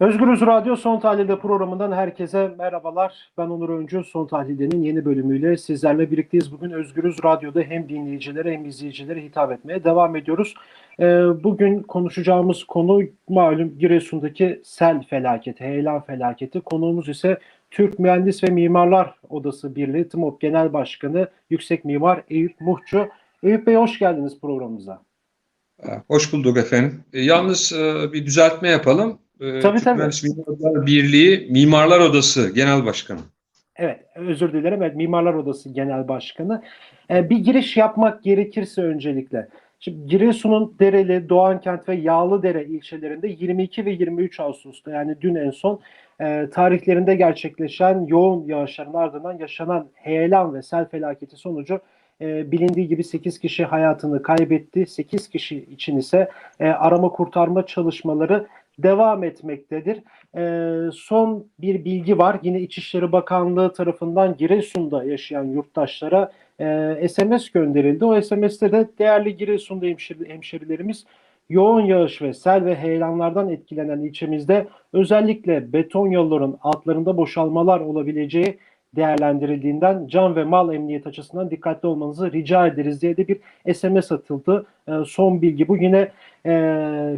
Özgürüz Radyo Son Tahlil'de programından herkese merhabalar. Ben Onur Öncü. Son Tahlil'de'nin yeni bölümüyle sizlerle birlikteyiz. Bugün Özgürüz Radyo'da hem dinleyicilere hem izleyicilere hitap etmeye devam ediyoruz. Ee, bugün konuşacağımız konu malum Giresun'daki sel felaketi, heyelan felaketi. Konuğumuz ise Türk Mühendis ve Mimarlar Odası Birliği TMOP Genel Başkanı Yüksek Mimar Eyüp Muhçu. Eyüp Bey hoş geldiniz programımıza. Hoş bulduk efendim. Yalnız e, bir düzeltme yapalım. E, Tabii, tabii. Mimarlar Birliği Mimarlar Odası Genel Başkanı. Evet, özür dilerim. Evet, Mimarlar Odası Genel Başkanı. Ee, bir giriş yapmak gerekirse öncelikle. Şimdi Giresun'un Dereli, Doğankent ve Yağlıdere ilçelerinde 22 ve 23 Ağustos'ta yani dün en son e, tarihlerinde gerçekleşen yoğun yağışların ardından yaşanan heyelan ve sel felaketi sonucu e, bilindiği gibi 8 kişi hayatını kaybetti. 8 kişi için ise e, arama kurtarma çalışmaları devam etmektedir. Ee, son bir bilgi var. Yine İçişleri Bakanlığı tarafından Giresun'da yaşayan yurttaşlara e, SMS gönderildi. O SMS'te de değerli Giresun'da hemşeri, hemşerilerimiz yoğun yağış ve sel ve heyelanlardan etkilenen ilçemizde özellikle beton yolların altlarında boşalmalar olabileceği değerlendirildiğinden can ve mal emniyet açısından dikkatli olmanızı rica ederiz diye de bir SMS atıldı. E, son bilgi bu. Yine e,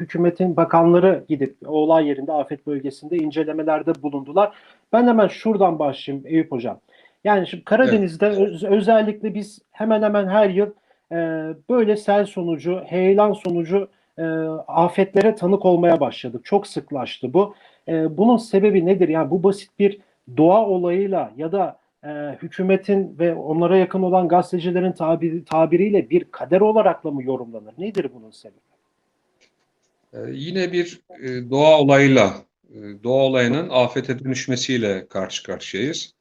hükümetin bakanları gidip olay yerinde afet bölgesinde incelemelerde bulundular. Ben hemen şuradan başlayayım Eyüp Hocam. Yani şimdi Karadeniz'de öz- özellikle biz hemen hemen her yıl e, böyle sel sonucu, heyelan sonucu e, afetlere tanık olmaya başladık. Çok sıklaştı bu. E, bunun sebebi nedir? Yani bu basit bir doğa olayıyla ya da e, hükümetin ve onlara yakın olan gazetecilerin tabiri, tabiriyle bir kader olarakla mı yorumlanır? Nedir bunun sebebi? E, yine bir e, doğa olayıyla, e, doğa olayının afete dönüşmesiyle karşı karşıyayız.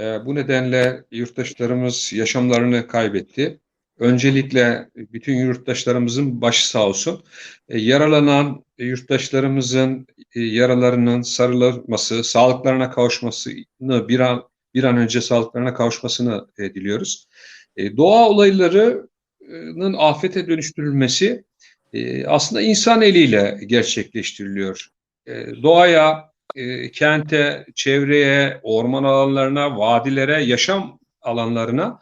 E, bu nedenle yurttaşlarımız yaşamlarını kaybetti. Öncelikle bütün yurttaşlarımızın başı sağ olsun. E, yaralanan yurttaşlarımızın e, yaralarının sarılması, sağlıklarına kavuşmasını bir an bir an önce sağlıklarına kavuşmasını e, diliyoruz. Doğa olaylarının afete dönüştürülmesi aslında insan eliyle gerçekleştiriliyor. E, doğaya, kente, çevreye, orman alanlarına, vadilere, yaşam alanlarına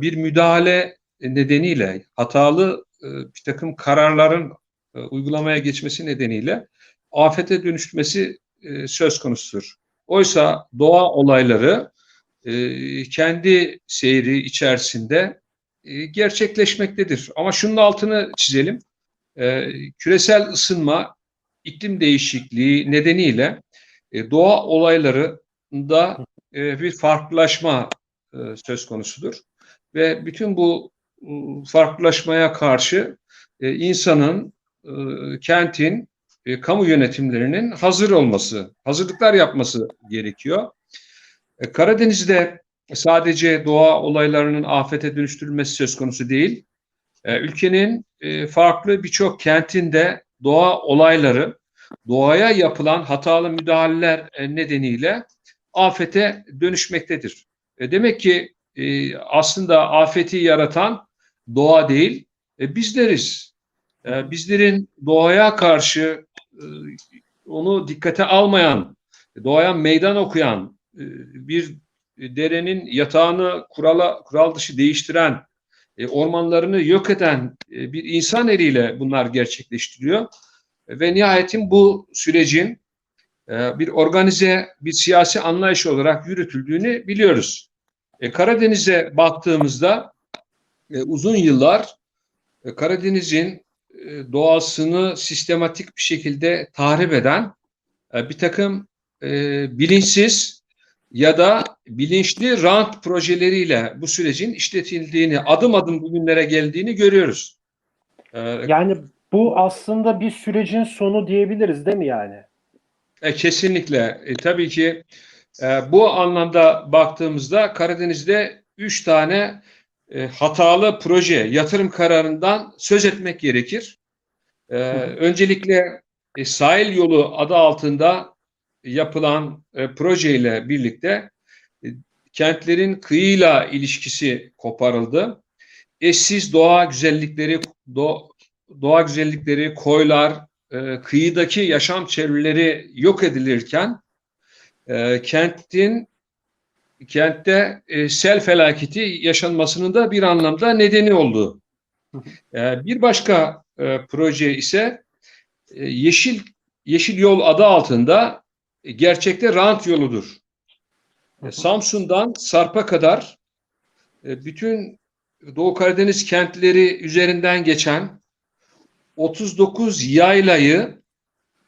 bir müdahale nedeniyle hatalı e, bir takım kararların e, uygulamaya geçmesi nedeniyle afete dönüşmesi e, söz konusudur. Oysa doğa olayları kendi seyri içerisinde gerçekleşmektedir. Ama şunun altını çizelim. Küresel ısınma, iklim değişikliği nedeniyle doğa olaylarında bir farklılaşma söz konusudur. Ve bütün bu farklılaşmaya karşı e, insanın, e, kentin, e, kamu yönetimlerinin hazır olması, hazırlıklar yapması gerekiyor. E, Karadeniz'de sadece doğa olaylarının afete dönüştürülmesi söz konusu değil. E, ülkenin e, farklı birçok kentinde doğa olayları, doğaya yapılan hatalı müdahaleler e, nedeniyle afete dönüşmektedir. E, demek ki e, aslında afeti yaratan doğa değil, e, bizleriz. E, bizlerin doğaya karşı e, onu dikkate almayan, doğaya meydan okuyan, e, bir derenin yatağını kurala, kural dışı değiştiren, e, ormanlarını yok eden e, bir insan eliyle bunlar gerçekleştiriyor. Ve nihayetin bu sürecin e, bir organize, bir siyasi anlayış olarak yürütüldüğünü biliyoruz. E, Karadeniz'e baktığımızda e, uzun yıllar e, Karadeniz'in e, doğasını sistematik bir şekilde tahrip eden e, bir takım e, bilinçsiz ya da bilinçli rant projeleriyle bu sürecin işletildiğini, adım adım bugünlere geldiğini görüyoruz. E, Yani bu aslında bir sürecin sonu diyebiliriz değil mi yani? E, kesinlikle. E, tabii ki e, bu anlamda baktığımızda Karadeniz'de üç tane e, hatalı proje, yatırım kararından söz etmek gerekir. E, öncelikle e, sahil yolu adı altında yapılan e, projeyle birlikte e, kentlerin kıyıyla ilişkisi koparıldı. Eşsiz doğa güzellikleri, do, doğa güzellikleri, koylar, e, kıyıdaki yaşam çevreleri yok edilirken e, kentin kentte e, sel felaketi yaşanmasının da bir anlamda nedeni oldu. E, bir başka e, proje ise e, Yeşil Yeşil Yol adı altında e, gerçekte rant yoludur. E, Samsun'dan Sarp'a kadar e, bütün Doğu Karadeniz kentleri üzerinden geçen 39 yaylayı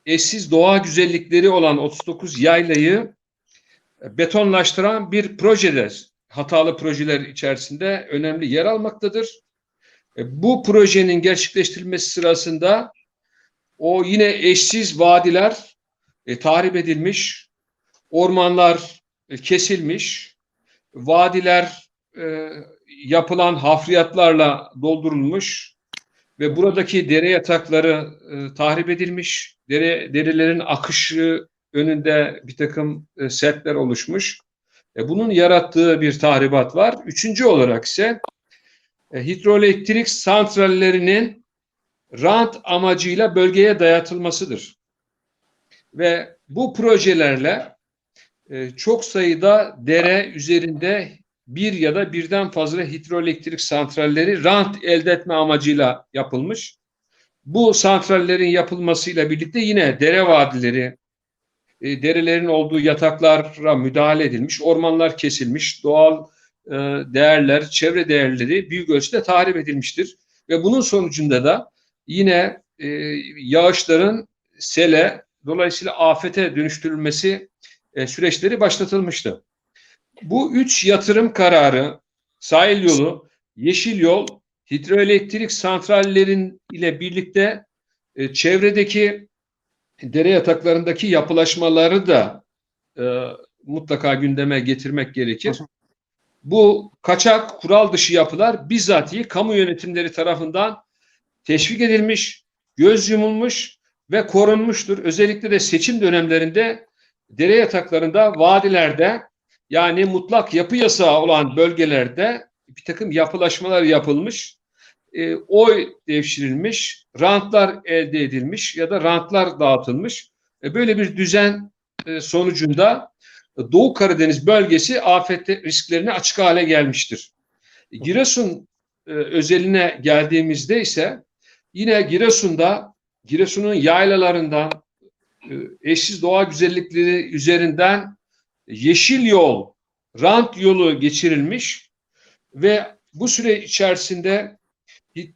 eşsiz doğa güzellikleri olan 39 yaylayı betonlaştıran bir projede hatalı projeler içerisinde önemli yer almaktadır. E, Bu projenin gerçekleştirilmesi sırasında o yine eşsiz vadiler e, tahrip edilmiş, ormanlar e, kesilmiş, vadiler e, yapılan hafriyatlarla doldurulmuş ve buradaki dere yatakları e, tahrip edilmiş, dere, derelerin akışı önünde bir takım e, setler oluşmuş. E, bunun yarattığı bir tahribat var. Üçüncü olarak ise e, hidroelektrik santrallerinin rant amacıyla bölgeye dayatılmasıdır. Ve bu projelerle çok sayıda dere üzerinde bir ya da birden fazla hidroelektrik santralleri rant elde etme amacıyla yapılmış. Bu santrallerin yapılmasıyla birlikte yine dere vadileri, e, derelerin olduğu yataklara müdahale edilmiş, ormanlar kesilmiş, doğal e, değerler, çevre değerleri büyük ölçüde tahrip edilmiştir. Ve bunun sonucunda da yine e, yağışların sele, dolayısıyla afete dönüştürülmesi süreçleri başlatılmıştı. Bu üç yatırım kararı, sahil yolu, yeşil yol, hidroelektrik santrallerin ile birlikte çevredeki dere yataklarındaki yapılaşmaları da e, mutlaka gündeme getirmek gerekir. Bu kaçak, kural dışı yapılar bizzatihi kamu yönetimleri tarafından teşvik edilmiş, göz yumulmuş ve korunmuştur. Özellikle de seçim dönemlerinde dere yataklarında, vadilerde yani mutlak yapı yasağı olan bölgelerde bir takım yapılaşmalar yapılmış, e, oy devşirilmiş, rantlar elde edilmiş ya da rantlar dağıtılmış. E, böyle bir düzen e, sonucunda Doğu Karadeniz bölgesi afet risklerine açık hale gelmiştir. Giresun e, özeline geldiğimizde ise yine Giresun'da, Giresun'un yaylalarından, e, eşsiz doğa güzellikleri üzerinden yeşil yol, rant yolu geçirilmiş ve bu süre içerisinde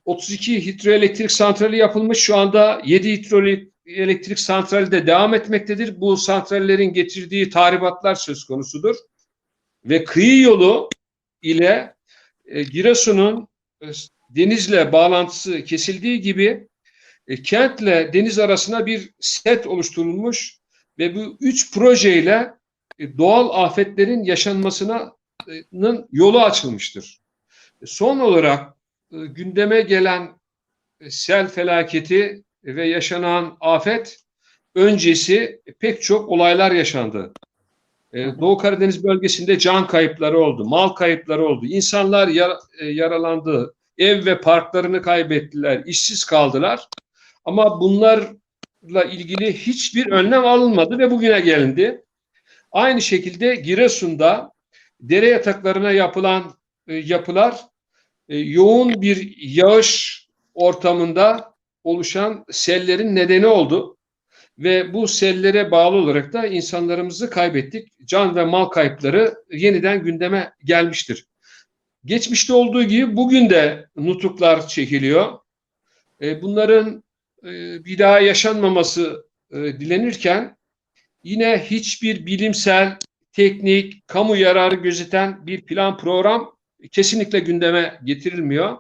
32 hidroelektrik santrali yapılmış. Şu anda 7 hidroelektrik santrali de devam etmektedir. Bu santrallerin getirdiği tahribatlar söz konusudur. Ve kıyı yolu ile e, Giresun'un e, denizle bağlantısı kesildiği gibi e, kentle deniz arasına bir set oluşturulmuş ve bu üç projeyle e, doğal afetlerin yaşanmasının yolu açılmıştır. Son olarak e, gündeme gelen e, sel felaketi ve yaşanan afet öncesi pek çok olaylar yaşandı. Doğu Karadeniz bölgesinde can kayıpları oldu, mal kayıpları oldu, insanlar yar, yaralandı, ev ve parklarını kaybettiler, işsiz kaldılar. Ama bunlarla ilgili hiçbir önlem alınmadı ve bugüne gelindi. Aynı şekilde Giresun'da dere yataklarına yapılan e, yapılar e, yoğun bir yağış ortamında oluşan sellerin nedeni oldu. Ve bu sellere bağlı olarak da insanlarımızı kaybettik. Can ve mal kayıpları yeniden gündeme gelmiştir. Geçmişte olduğu gibi bugün de nutuklar çekiliyor. E, bunların e, bir daha yaşanmaması dilenirken yine hiçbir bilimsel, teknik, kamu yararı gözeten bir plan program kesinlikle gündeme getirilmiyor.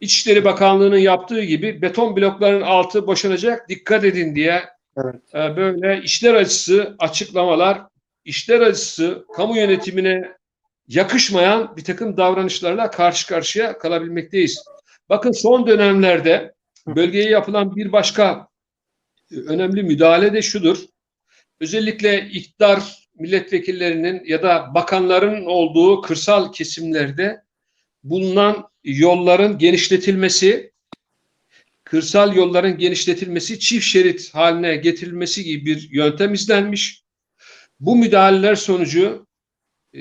İçişleri Bakanlığı'nın yaptığı gibi beton blokların altı boşanacak dikkat edin diye evet. E, böyle işler acısı açıklamalar, işler acısı kamu yönetimine yakışmayan bir takım davranışlarla karşı karşıya kalabilmekteyiz. Bakın son dönemlerde bölgeye yapılan bir başka önemli müdahale de şudur özellikle iktidar milletvekillerinin ya da bakanların olduğu kırsal kesimlerde bulunan yolların genişletilmesi, kırsal yolların genişletilmesi, çift şerit haline getirilmesi gibi bir yöntem izlenmiş. Bu müdahaleler sonucu e,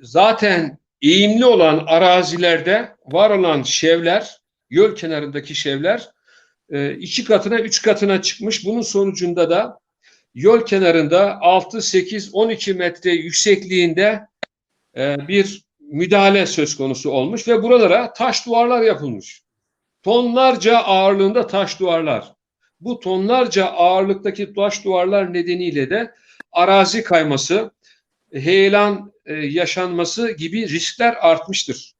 zaten eğimli olan arazilerde var olan şevler, göl kenarındaki şevler e, iki katına, üç katına çıkmış. Bunun sonucunda da yol kenarında 6, 8, 12 metre yüksekliğinde e, bir müdahale söz konusu olmuş ve buralara taş duvarlar yapılmış. Tonlarca ağırlığında taş duvarlar. Bu tonlarca ağırlıktaki taş duvarlar nedeniyle de arazi kayması, heyelan e, yaşanması gibi riskler artmıştır.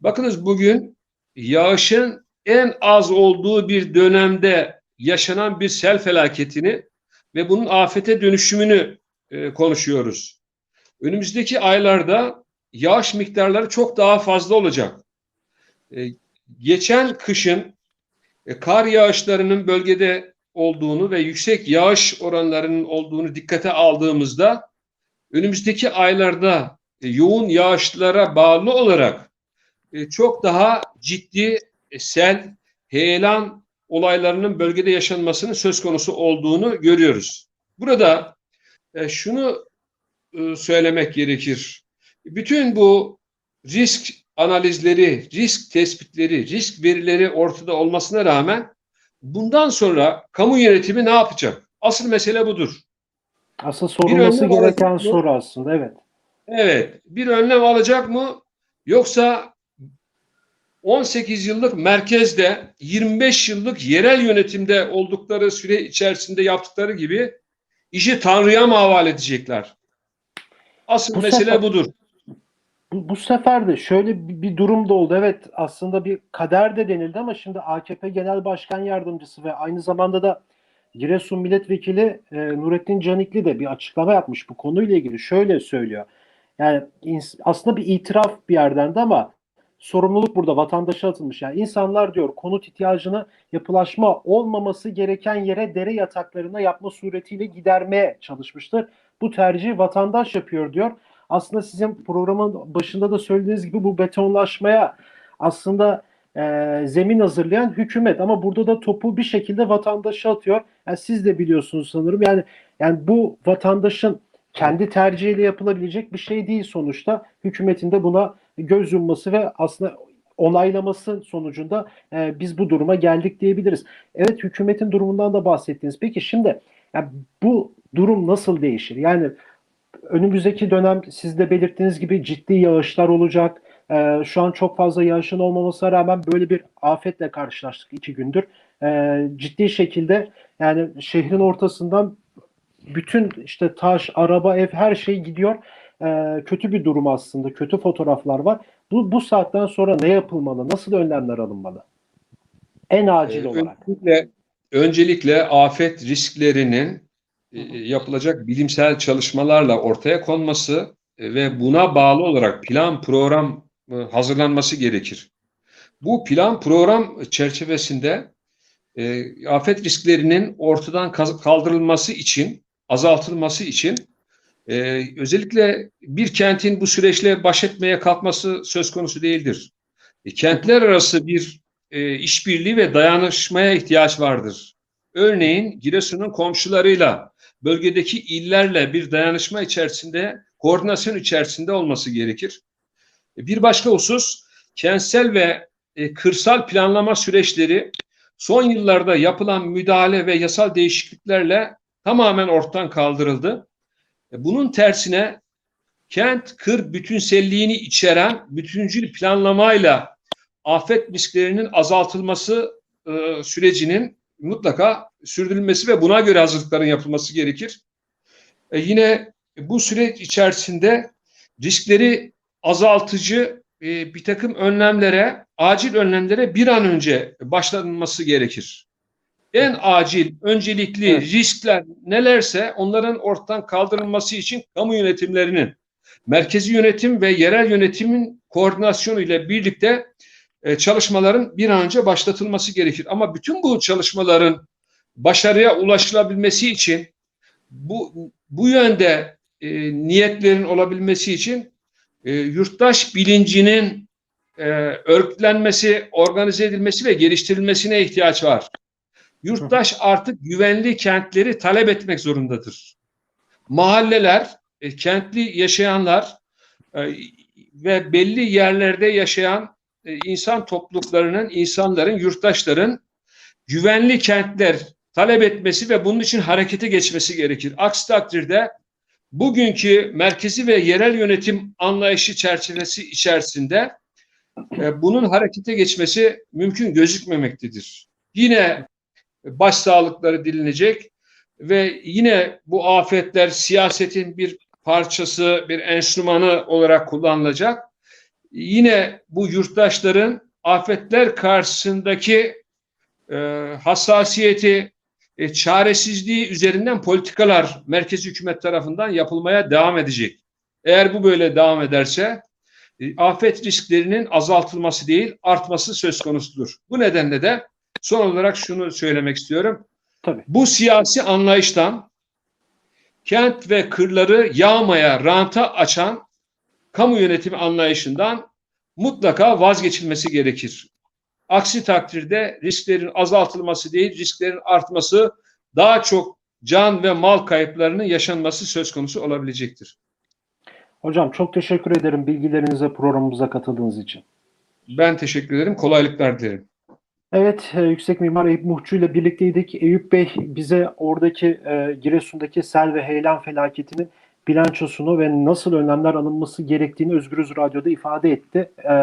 Bakınız bugün yağışın en az olduğu bir dönemde yaşanan bir sel felaketini ve bunun afete dönüşümünü e, konuşuyoruz. Önümüzdeki aylarda yağış miktarları çok daha fazla olacak. E, geçen kışın e, kar yağışlarının bölgede olduğunu ve yüksek yağış oranlarının olduğunu dikkate aldığımızda önümüzdeki aylarda e, yoğun yağışlara bağlı olarak e, çok daha ciddi e, sel, heyelan olaylarının bölgede yaşanmasının söz konusu olduğunu görüyoruz. Burada e, şunu e, söylemek gerekir. Bütün bu risk analizleri, risk tespitleri, risk verileri ortada olmasına rağmen bundan sonra kamu yönetimi ne yapacak? Asıl mesele budur. Asıl sorulması gereken soru aslında evet. Evet, bir önlem alacak mı? Yoksa 18 yıllık merkezde 25 yıllık yerel yönetimde oldukları süre içerisinde yaptıkları gibi işi Tanrı'ya mı havale edecekler? Asıl Bu mesele sefer- budur. Bu, bu sefer de şöyle bir, bir durum da oldu. Evet aslında bir kader de denildi ama şimdi AKP Genel Başkan Yardımcısı ve aynı zamanda da Giresun Milletvekili e, Nurettin Canikli de bir açıklama yapmış bu konuyla ilgili. Şöyle söylüyor. Yani aslında bir itiraf bir yerden de ama sorumluluk burada vatandaşa atılmış. Yani insanlar diyor konut ihtiyacını yapılaşma olmaması gereken yere dere yataklarına yapma suretiyle gidermeye çalışmıştır. Bu tercihi vatandaş yapıyor diyor aslında sizin programın başında da söylediğiniz gibi bu betonlaşmaya aslında e, zemin hazırlayan hükümet ama burada da topu bir şekilde vatandaşa atıyor. Yani siz de biliyorsunuz sanırım. Yani yani bu vatandaşın kendi tercihiyle yapılabilecek bir şey değil sonuçta. Hükümetin de buna göz yumması ve aslında onaylaması sonucunda e, biz bu duruma geldik diyebiliriz. Evet hükümetin durumundan da bahsettiniz. Peki şimdi yani bu durum nasıl değişir? Yani önümüzdeki dönem siz de belirttiğiniz gibi ciddi yağışlar olacak. Ee, şu an çok fazla yağışın olmamasına rağmen böyle bir afetle karşılaştık iki gündür. Ee, ciddi şekilde yani şehrin ortasından bütün işte taş, araba, ev her şey gidiyor. Ee, kötü bir durum aslında. Kötü fotoğraflar var. Bu, bu saatten sonra ne yapılmalı? Nasıl önlemler alınmalı? En acil Ee, olarak. Öncelikle, öncelikle afet risklerinin e, yapılacak bilimsel çalışmalarla ortaya konması e, ve buna bağlı olarak plan program e, hazırlanması gerekir. Bu plan program çerçevesinde e, afet risklerinin ortadan kaldırılması için, azaltılması için e, özellikle bir kentin bu süreçle baş etmeye kalkması söz konusu değildir. E, kentler arası bir e, işbirliği ve dayanışmaya ihtiyaç vardır. Örneğin Giresun'un komşularıyla, bölgedeki illerle bir dayanışma içerisinde, koordinasyon içerisinde olması gerekir. E, Bir başka husus, kentsel ve e, kırsal planlama süreçleri son yıllarda yapılan müdahale ve yasal değişikliklerle tamamen ortadan kaldırıldı. E, Bunun tersine kent kır bütünselliğini içeren bütüncül planlamayla afet risklerinin azaltılması e, sürecinin mutlaka sürdürülmesi ve buna göre hazırlıkların yapılması gerekir. E, yine bu süreç içerisinde riskleri azaltıcı e, bir takım önlemlere, acil önlemlere bir an önce başlanması gerekir. En acil, öncelikli Evet. riskler nelerse onların ortadan kaldırılması için kamu yönetimlerinin, merkezi yönetim ve yerel yönetimin koordinasyonu ile birlikte e, çalışmaların bir an önce başlatılması gerekir. Ama bütün bu çalışmaların başarıya ulaşılabilmesi için bu bu yönde e, niyetlerin olabilmesi için e, yurttaş bilincinin e, örgütlenmesi, organize edilmesi ve geliştirilmesine ihtiyaç var. Yurttaş artık güvenli kentleri talep etmek zorundadır. Mahalleler, e, kentli yaşayanlar e, ve belli yerlerde yaşayan e, insan topluluklarının, insanların, yurttaşların güvenli kentler talep etmesi ve bunun için harekete geçmesi gerekir. Aksi takdirde bugünkü merkezi ve yerel yönetim anlayışı çerçevesi içerisinde e, bunun harekete geçmesi mümkün gözükmemektedir. Yine başsağlıkları dilinecek ve yine bu afetler siyasetin bir parçası, bir enstrümanı olarak kullanılacak. Yine bu yurttaşların afetler karşısındaki e, hassasiyeti, e, çaresizliği üzerinden politikalar merkezi hükümet tarafından yapılmaya devam edecek. Eğer bu böyle devam ederse e, afet risklerinin azaltılması değil artması söz konusudur. Bu nedenle de son olarak şunu söylemek istiyorum. Tabii. Bu siyasi anlayıştan kent ve kırları yağmaya, ranta açan kamu yönetimi anlayışından mutlaka vazgeçilmesi gerekir. Aksi takdirde risklerin azaltılması değil, risklerin artması, daha çok can ve mal kayıplarının yaşanması söz konusu olabilecektir. Hocam çok teşekkür ederim bilgilerinize programımıza katıldığınız için. Ben teşekkür ederim. Kolaylıklar dilerim. Evet, e, Yüksek Mimar Eyüp Muhçu ile birlikteydik. Eyüp Bey bize oradaki e, Giresun'daki sel ve heyelan felaketinin bilançosunu ve nasıl önlemler alınması gerektiğini Özgürüz Radyo'da ifade etti. E,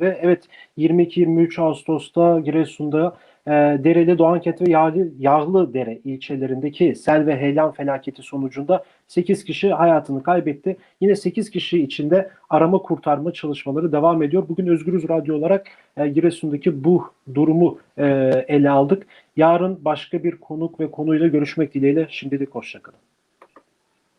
ve evet 22-23 Ağustos'ta Giresun'da e, Dereli, Doğankent ve Yağlı, Yağlıdere ilçelerindeki sel ve heyelan felaketi sonucunda 8 kişi hayatını kaybetti. Yine 8 kişi içinde arama kurtarma çalışmaları devam ediyor. Bugün Özgürüz Radyo olarak e, Giresun'daki bu durumu e, ele aldık. Yarın başka bir konuk ve konuyla görüşmek dileğiyle şimdilik hoşçakalın.